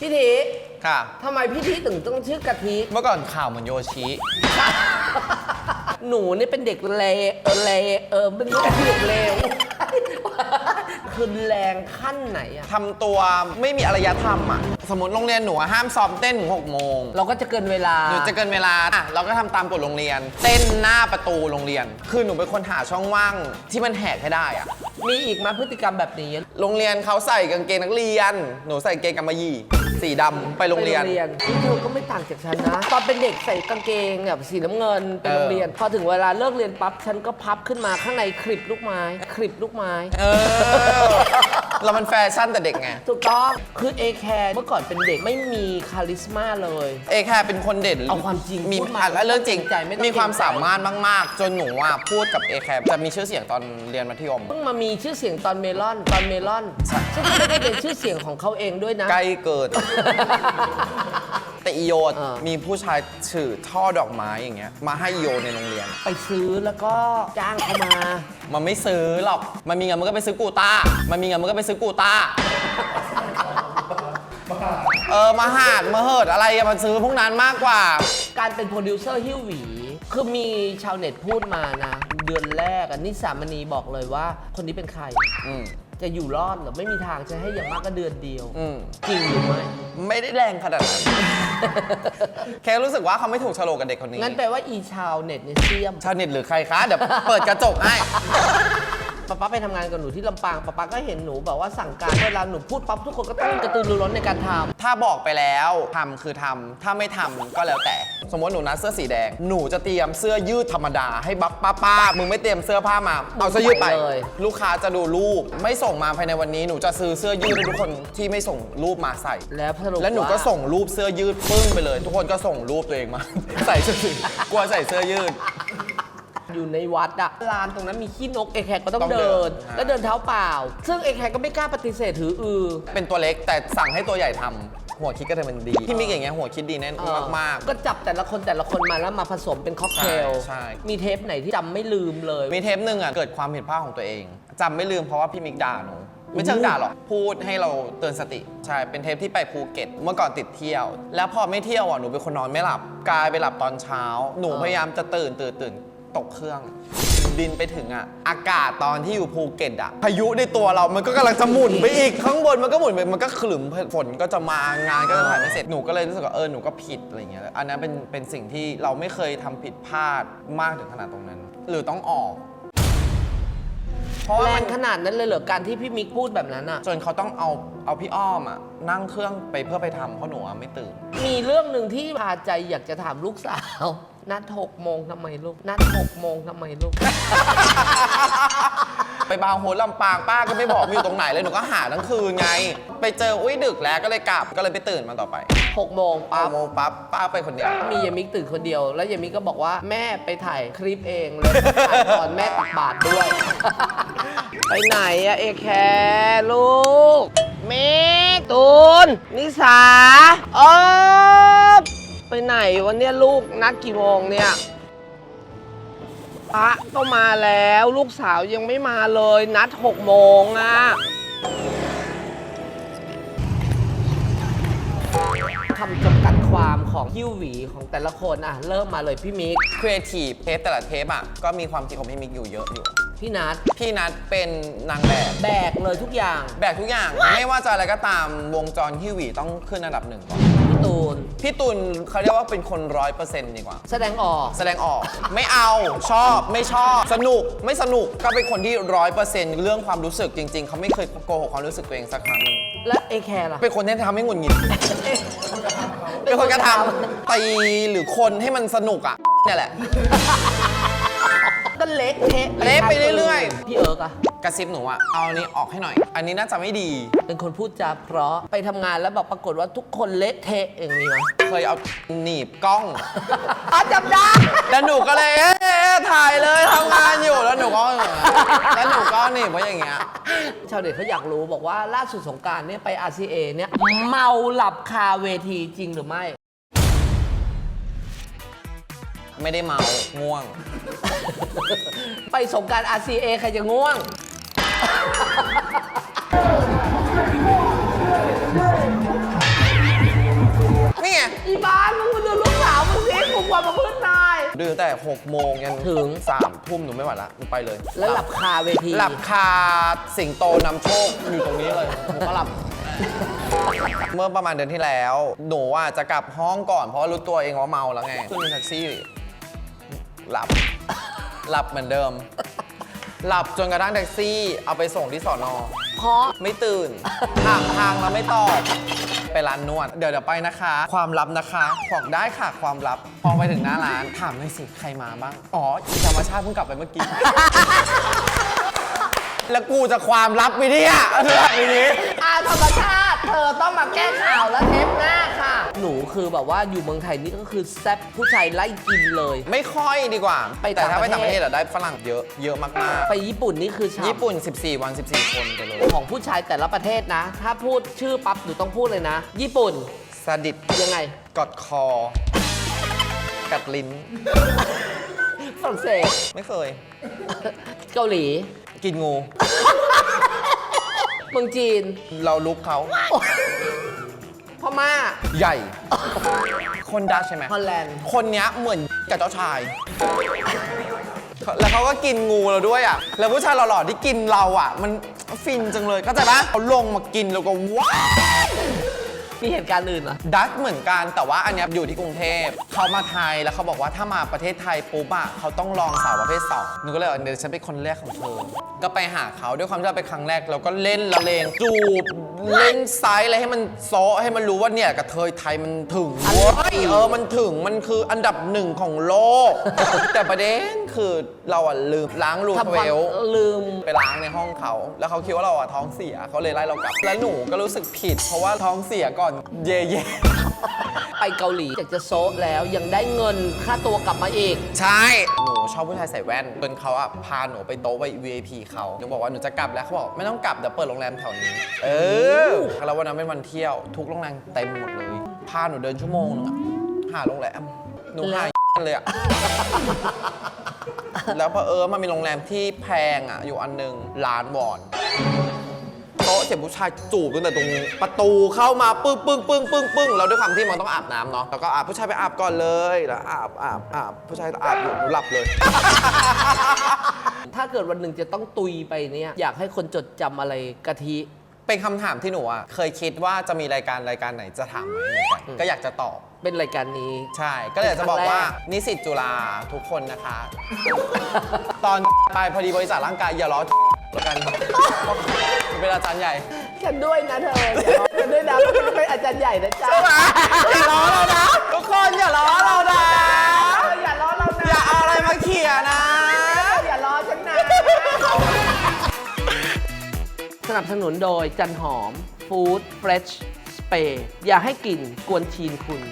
พี่ทีค่ะ ทำไมพี่ทีถึงต้องชื่อกะทิเมื่อก่อนข่าวเหมือนโยชิ หนูนี่เป็นเด็กเลเออเลเออเป็นเด็กเลวคือแรงขั้นไหนอะทำตัวไม่มีอารยธรรมอะ สมมติโรงเรียนหนูอะห้ามซ้อมเต้นถึง6โมงเราก็จะเกินเวลา หนูจะเกินเวลาอะเราก็ทำตามกฎโรงเรียน เต้นหน้าประตูโรงเรียน คือหนูเป็นคนหาช่องว่างที่มันแหกให้ได้อะ มีอีกไหมาพฤติกรรมแบบนี้ โรงเรียนเขาใส่กางเกงนักเรียน หนูใส่กางเกงกำมะหยี่ สีดำไปโรงเรียน นี่เธอก็ไม่ต่างจากฉันนะ ตอนเป็นเด็กใส่กางเกงแบบสีน้ำเงินไปเออโรงเรียน พอถึงเวลาเลิกเรียนปั๊บฉันก็พับขึ้นมาข้างในคลิปลูกไม้ คลิปลูกไม้ เออ เรามันแฟชั่นแต่เด็กไง ถูกต้อง คือเอแคร์เมื่อก่อนเป็นเด็กไม่มีคาลิสมาเลย เอแค่เป็นคนเด่นเอาความจริงมีพูดมาอะแล้วเรื่องจริงไม่ต้องเกรงใจไม่ต้องมีความเกรงใจ สามารถมาก ๆ จนหนูอะพูดกับเอแคจะมีชื่อเสียงตอนเรียนมัธยม เพิ่งมามีชื่อเสียงตอนเมลอนตอนเมลอนใช่ซึ่งไม่ได้เป็นชื่อเสียงของเขาเองด้วยนะ ใกล้เกิดแต่อีโยเออมีผู้ชายถือช่อดอกไม้อย่างเงี้ยมาให้อีโยในโรงเรียน ไปซื้อแล้วก็จ้างเขามา มันไม่ซื้อหรอก มันมีเงินมันก็ไปซื้อกูต้า มันมีเงินมันก็ไปซื้อกูต้า เออมาหาดมาเหิดอะไรอะมันซื้อพวกนั้นมากกว่า การเป็นโปรดิวเซอร์ฮิ้วหวี คือมีชาวเน็ตพูดมานะ เดือนแรกอันนิสามณีบอกเลยว่า คนนี้เป็นใคร อืม จะอยู่รอดเหรอไม่มีทางจะให้อย่างมากก็เดือนเดียวอืม จริงหรือไม่ไม่ได้แรงขนาดนั้น แค่รู้สึกว่าเขาไม่ถูกโฉลกกับเด็กคนนี้งั้นแปลว่าอีชาวเน็ตเนี่ยเสียม ชาวเน็ตหรือใครคะ เดี๋ยวเปิดกระจกให้ ป๊าป๊าไปทำงานกับหนูที่ลำปางป๊าป๊าก็เห็นหนูแบบว่าสั่งการเวลาหนูพูดปั๊บทุกคนก็ต้องกระตือรือร้นในการทำ ถ้าบอกไปแล้วทำคือทำถ้าไม่ทำก็แล้วแต่ สมมติหนูนัดเสื้อสีแดง หนูจะเตรียมเสื้อยืดธรรมดาให้บัฟป้าป้ามึงไม่เตรียมเสื้อผ้ามา เอาเสื้อยืดไป เลย ลูกค้าจะดูรูป ไม่ส่งมาภายในวันนี้หนูจะซื้อเสื้อยืดให้ทุกคนที่ไม่ส่งรูปมาใส่ แล้วสรุปแล้วหนูก็า ส่งรูปเสื้อยืดปึ้งไปเลย ทุกคนก็ส่งรูปตัวเองมา ใส่ชุดสีกลัวใส่เสื้อยืด อยู่ในวัดอะลานตรงนั้นมีขี้นกเอแคร์ก็ต้องต้องเดิเดินนแล้วเดินเท้าเปล่า ซึ่งเอแคร์ก็ไม่กล้าปฏิเสธถืออือ เป็นตัวเล็กแต่สั่งให้ตัวใหญ่ทำหัวคิดก็เลยมันดีพี่มิกอย่างเงี้ยหัวคิดดีแน่นมากๆก็จับแต่ละคนแต่ละคนมาแล้วมาผสมเป็นค็อกเทล ใช่ใช่ มีเทปไหนที่จำไม่ลืมเลยมีเทปหนึ่งอะเกิดความผิดพลาดของตัวเองจำไม่ลืมเพราะว่าพี่มิกด่าหนูไม่เชิงด่าหรอกพูดให้เราเตือนสติใช่เป็นเทปที่ไปภูเก็ตเมื่อก่อนติดเที่ยว แล้วพอไม่เที่ยวอะหนูเป็นคนนอนไม่หลับกลายไปหลับตอนเช้า หนูอ่าพยายามจะตื่นตื่นตื่น ตกเครื่อง บินไปถึงอะอากาศตอนที่อยู่ภูเก็ตอะพายุในตัวเรามันก็กำลังจะหมุนไปอีกข้างบนมันก็หมุนไปมันก็ขลึมฝนก็จะมางานก็จะถ่ายไม่เสร็จหนูก็เลยรู้สึกว่าเออหนูก็ผิดอะไรเงี้ยอันนั้นเป็นเป็นสิ่งที่เราไม่เคยทำผิดพลาดมากถึงขนาดตรงนั้น หรือต้องออก เพราะว่าแรมังน ขนาดนั้นเลยเหรอการที่พี่มิกพูดแบบนั้นอะจนเขาต้องเอาเอาพี่อ้อมอะนั่งเครื่องไปเพื่อไปทำเพราะหนูอะไม่ตื่น มีเรื่องหนึ่งที่พาใจอยากจะถามลูกสาว นัดหกโมงทำไมลูก นัดหกโมงทำไมลูก ไปบางโฮนลำปางป้าก็ไม่บอกว่าอยู่ตรงไหนเลยหนูก็หาทั้งคืนไง ไปเจออุ้ยดึกแล้วก็เลยกลับก็เลยไปตื่นมาต่อไปหกโมงป้าปั๊บ โมงปั๊บป้าไปคนเดียว มียามิกตื่นคนเดียว แล้วยามิกก็บอกว่าแม่ไปถ่ายคลิปเองเลยถ่ายตอนแม่ตักบาตรด้วย ไปไหนอะเอแคร์ลูกเมก ตูน นิสาออฟไปไหนวันเนี้ยลูกนัดกี่โมงเนี่ยพระก็มาแล้วลูกสาวยังไม่มาเลย นัดหกโมงอะคำจำกัดความของฮิวหวีของแต่ละคนอะ เริ่มมาเลยพี่มิก ครีเอทีฟเทปแต่ละเทปอะก็มีความคิดของพี่มิกอยู่เยอะอยู่ พี่นัทพี่นัทเป็นนางแบบแบกเลยทุกอย่าง แบกทุกอย่าง ไม่ว่าจะอะไรก็ตามวงจรฮิวหวีต้องขึ้นอันดับหนึ่งก่อน พี่ตูน พี่ตุลเขาเรียกว่าเป็นคนร้อยเปอร์เซ็นต์ดีกว่า แสดงออก แสดงออก ไม่เอาชอบไม่ชอบ สนุกไม่สนุกก็เป็นคนที่ร้อยเปอร์เซ็นต์เรื่องความรู้สึกจริง ๆ เขาไม่เคยโกหกความรู้สึกตัวเองสักครั้งหนึ่งและเอแคร์ล่ะ เป็นคนที่ทำให้หงุดหงิด เป็นคนกระทำตีหรือคนให้มันสนุกอะเนี่ยแหละ ก็เละเทะเละไปเรื่อยๆ พี่เอิร์กอะกระซิบหนูอะเอาอันนี้ออกให้หน่อย อันนี้น่าจะไม่ดี เป็นคนพูดจาเพราะไปทำงานแล้วแบบปรากฏว่าทุกคนเละเทะอย่างนี้ไหมเคยเอาหนีบกล้อง อ๋อจำได้ แล้วหนูก็เลยเอ๊ะถ่ายเลยทำงานอยู่แล้วหนูก็แล้วหนูก็หนีบไว้อย่างเงี้ย ชาวเน็ตเขาอยากรู้บอกว่าล่าสุดสงกรารเนี่ยไป RCA เนี่ยเมาหลับคาเวทีจริงหรือไม่ ไม่ได้เมาง่วง ไปสงการ RCA ใครจะง่วง นี่ไงอีบ้านมึงมาดูลูกสาวมึงสิผมกว่ามาพื้นนาย ดื้แต่6โมงยันถึง 3 ทุ่มหนูไม่ไหวละหนูไปเลยแล้วหลับคาเวทีหลับคาสิงโตนำโชคอยู่ตรงนี้เลยหนูก็หลับ เมื่อประมาณเดือนที่แล้ว หนูอะจะกลับห้องก่อนเพราะรู้ตัวเองว่าเมาแล้วไงขึ้นแท็กซี่ หลับ หลับเหมือนเดิม หลับจนกระทั่งแท็กซี่ เอาไปส่งที่สอนอเพราะ ไม่ตื่น ถามทางแล้วไม่ตอบ ไปร้านนวด เดี๋ยวเดี๋ยวไปนะคะ ความลับนะคะบอกได้ค่ะความลับ พอไปถึงหน้าร้าน ถามหน่อยสิ ใครมาบ้าง อ๋ออีธรรมชาติเพิ่งกลับไปเมื่อกี้ แล้วกูจะความลับไปเนี่ยทีนี้ อาธรรมชาติ เธอต้องมาแก้ข่าวแล้วเทปหน้าค่ะ หนูคือแบบว่าอยู่เมืองไทยนี่ก็คือแซ่บผู้ชายไล่กินเลย ไม่ค่อยดีกว่า ไปแต่ถ้าไปต่าต่างงปประระเทเทศศ อะได้ฝรั่งเยอะเยอะมากไปญี่ปุ่นนี่คือๆ ฉ่ำญี่ปุ่น 14 วัน 14 คนไปเลยของผู้ชายแต่ละประเทศนะ ถ้าพูดชื่อปั๊บหนูต้องพูดเลยนะ ญี่ปุ่นสดิตยังไงกอดคอ กัดลิ้น ฝรั่งเศส ไม่เคย เกาหลี กินงู เมืองจีน เราลุกเขาพ ม่า ใหญ่ คนดัชใช่ไหมฮอลแลนด์ คนเนี้ยเหมือนกับเจ้าชาย แล้วเขาก็กินงูเราด้วยอะ แล้วผู้ชายหล่อๆที่กินเราอะ มันฟินจังเลยเข้าใจปะเขาลงมากินแล้วก็ว้าว มีเหตุการณ์อื่นเหรอ ดัชเหมือนกันแต่ว่าอันเนี้ยอยู่ที่กรุงเทพเขามาไทยแล้วเขาบอกว่าถ้ามาประเทศไทยปุ๊บอะเขาต้องลองสาวประเภทสองหนูก็เลยบอกเดี๋ยวฉันเป็นคนแรกของเธอก็ไปหาเขาด้วยความที่เราไปครั้งแรกเราก็เล่นละเลงจูบ เล่นไซส์อะไรให้มันโซะให้มันรู้ว่าเนี่ยกระเทยไทยมันถึงเว้ยเออมันถึงมันคืออันดับหนึ่งของโลก แต่ประเด็นคือเราอะลืมล้างรูทำเวความล ลืม ไปล้างในห้องเขา แล้วเขาคิดว่าเราอะท้องเสียเขาเลยไล่เรากลับ แล้วหนูก็รู้สึกผิด เพราะว่าท้องเสียก่อนเย่เย่ ไปเกาหลีอยากจะโซะแล้วยังได้เงินค่าตัวกลับมาอีก ใช่ หนูชอบผู้ชายใส่แว่นจนเขาอะพาหนูไปโต๊ะ VIP เขาหนูบอกว่าหนูจะกลับแล้วเขาบอกไม่ต้องกลับเดี๋ยวเปิดโรงแรมแถวนี้ เออ แล้ววันนั้นเป็นวันเที่ยว ทุกโรงแรมเต็มหมดเลย พาหนูเดินชั่วโมงนึงอะหาโรงแรม หนูหาเลยอะแล้วพอเออมันมีโรงแรมที่แพงอะอยู่อันหนึงล้านวอนโต๊ะเสียผู้ชายจูบตั้งแต่ตรงประตูเข้ามาปึ้งปึ้งปึ้งปึ้งปึ้งแล้วด้วยความที่มันต้องอาบน้ำเนาะแล้วก็อาบผู้ชายไปอาบก่อนเลยแล้วอาบอาบอาบผู้ชายอาบอยู่หนูหลับเลย ถ้าเกิดวันหนึ่งจะต้องตุยไปเนี่ยอยากให้คนจดจำอะไรกะทิ เป็นคำถามที่หนูอะเคยคิดว่าจะมีรายการรายการไหนจะถามไหมเหมือนกันก็อยากจะตอบ เป็นรายการนี้ ใช่ ก็เลยอยากจะบอกว่าครั้งแรกนิสิตจุฬาทุกคนนะคะ ตอน ไปพอดีบริษัทร่างกายอย่าล้อแล้วกัน เป็นอาจารย์ใหญ่ ฉันด้วยนะเธอฉันด้วยนะเป็นอาจารย์ใหญ่นะจ๊ะอย่าล้อเรานะ ทุกคนอย่าล้อเรานะอย่าล้อเรานะอย่าเอาอะไรมาเขี่ยนะ อย่าล้อฉันนะสนับสนุนโดยจันหอม ฟู้ดเฟรชสเปรย์อย่าให้กลิ่นกวนชีนคุณ